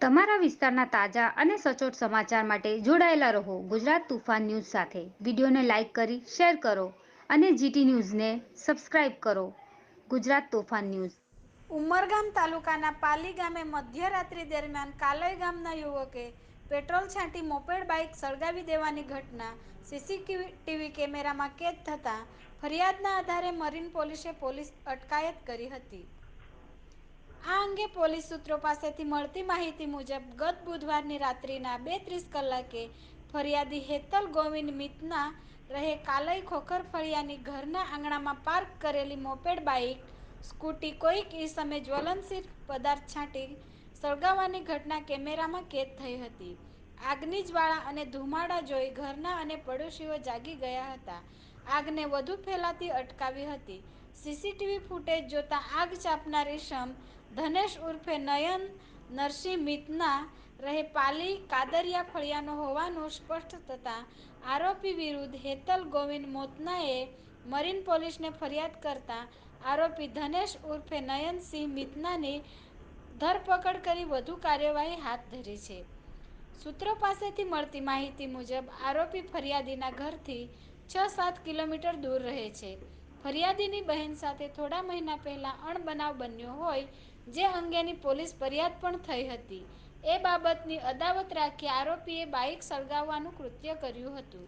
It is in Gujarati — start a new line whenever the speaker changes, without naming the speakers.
તમારા વિસ્તારના તાજા અને સચોટ સમાચાર માટે જોડાયેલા રહો ગુજરાત તુફાન ન્યૂઝ સાથે. વિડીયોને લાઇક કરી, શેર કરો અને જીટી ન્યૂઝને સબસ્ક્રાઇબ કરો. ગુજરાત તોફાન ન્યૂઝ.
ઉમરગામ તાલુકાના પાલી ગામે મધ્યરાત્રિ દરમિયાન કાલય ગામના યુવકે પેટ્રોલ છાંટી મોપેડ બાઇક સળગાવી દેવાની ઘટના. સીસીટીવી કેમેરામાં કેદ થતાં ફરિયાદના આધારે મરીન પોલીસે પોલીસ અટકાયત કરી હતી. આ અંગે પોલીસ સૂત્રો પાસેથી મળતી માહિતી મુજબ ગત બુધવારની રાત્રિના બે ત્રીસ કલાકે ફરિયાદી હેતલ ગોવિંદ મિતના રહે કાલઈ ખોખર ફળિયાની ઘરના આંગણામાં પાર્ક કરેલી મોપેડ બાઇક, સ્કૂટી કોઈક ઈસમે જ્વલનશીલ પદાર્થ છાંટી સળગાવવાની ઘટના કેમેરામાં કેદ થઈ હતી. આગની જ્વાળા અને ધુમાડા જોઈ ઘરના અને પડોશીઓ જાગી ગયા હતા. આગને વધુ ફેલાતી અટકાવી હતી. સીસીટીવી ફૂટેજ જોતા આગ ચાંપનાર ઇસમ ધનેશ ઉર્ફે નયન નરસિંહ મિતના રહે પાલી કાદરિયા ફળિયાનો હોવાનું સ્પષ્ટ થતાં આરોપી વિરુદ્ધ હેતલ ગોવિંદ મોતનાએ મરીન પોલીસને ફરિયાદ કરતા આરોપી ધનેશ ઉર્ફે નયનસિંહ મિતનાની ધરપકડ કરી વધુ કાર્યવાહી હાથ ધરી છે. સૂત્રો પાસેથી મળતી માહિતી મુજબ આરોપી ફરિયાદીના ઘરથી છ સાત કિલોમીટર દૂર રહે છે. ફરિયાદીની બહેન સાથે થોડા મહિના પહેલા અણબનાવ બન્યો હોય, જે અંગેની પોલીસ ફરિયાદ પણ થઈ હતી. એ બાબતની અદાવત રાખી આરોપીએ બાઇક સળગાવવાનું કૃત્ય કર્યું હતું.